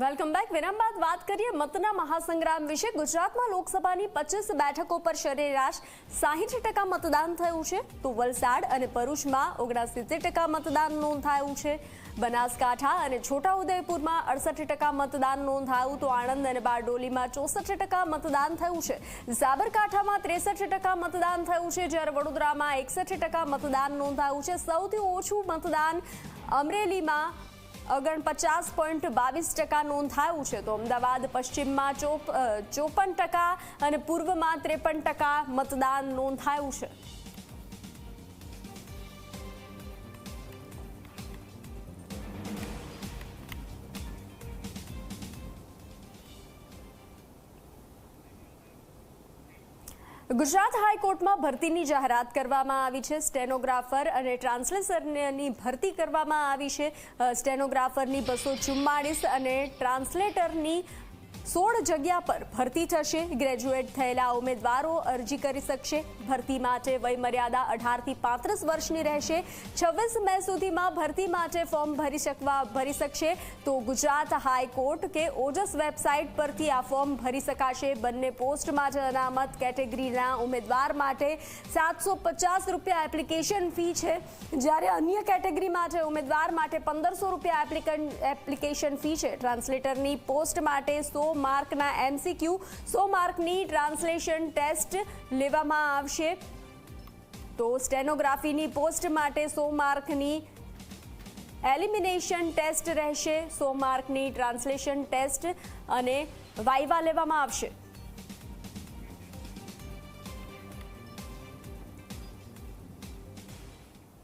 Welcome back વિરામ બાદ વાત કરીએ મતના મહાસંગ્રામ વિશે. ગુજરાતમાં લોકસભાની પચીસ બેઠકો પર સરેરાશ સાહીઠ ટકા મતદાન થયું છે. તો વલસાડ અને ભરૂચમાં ઓગણસિત્તેર ટકા મતદાન નોંધાયું છે. બનાસકાંઠા અને છોટાઉદેપુરમાં અડસઠ ટકા મતદાન નોંધાયું. તો આણંદ અને બારડોલીમાં ચોસઠ ટકા મતદાન થયું છે. સાબરકાંઠામાં ત્રેસઠ ટકા મતદાન થયું છે. જ્યારે વડોદરામાં એકસઠ ટકા મતદાન નોંધાયું છે. સૌથી ઓછું મતદાન અમરેલીમાં ઓગણપચાસ પોઈન્ટ બાવીસ ટકા નોંધાયું છે. તો અમદાવાદ, પશ્ચિમમાં ચોપ ચોપન ટકા અને પૂર્વમાં ત્રેપન ટકા મતદાન નોંધાયું છે. ગુજરાત હાઈકોર્ટમાં ભરતીની જાહેરાત કરવામાં આવી છે. સ્ટેનોગ્રાફર અને ટ્રાન્સલેટરની ભરતી કરવામાં આવી છે. સ્ટેનોગ્રાફરની બસો ચુમ્માળીસ અને ટ્રાન્સલેટરની સોળ જગ્યા પર ભરતી થશે. ગ્રેજ્યુએટ થયેલા ઉમેદવારો અરજી કરી શકશે. ભરતી માટે વયમર્યાદા અઢારથી પાંત્રીસ વર્ષની રહેશે. છવ્વીસ મે સુધીમાં ભરતી માટે ફોર્મ ભરી શકવા ભરી શકશે. તો ગુજરાત હાઈકોર્ટ કે ઓજસ વેબસાઇટ પરથી આ ફોર્મ ભરી શકાશે. બંને પોસ્ટ માટે અનામત કેટેગરીના ઉમેદવાર માટે સાતસો રૂપિયા એપ્લિકેશન ફી છે. જ્યારે અન્ય કેટેગરી માટે ઉમેદવાર માટે પંદરસો રૂપિયા એપ્લિકેશન ફી છે. ટ્રાન્સલેટરની પોસ્ટ માટે સો માર્કના એમસીક્યુ સો માર્કની ટ્રાન્સલેશન ટેસ્ટ લેવામાં આવશે. તો સ્ટેનોગ્રાફીની પોસ્ટ માટે સો માર્કની એલિમિનેશન ટેસ્ટ રહેશે. સો માર્કની ટ્રાન્સલેશન ટેસ્ટ અને વાઇવા લેવામાં આવશે.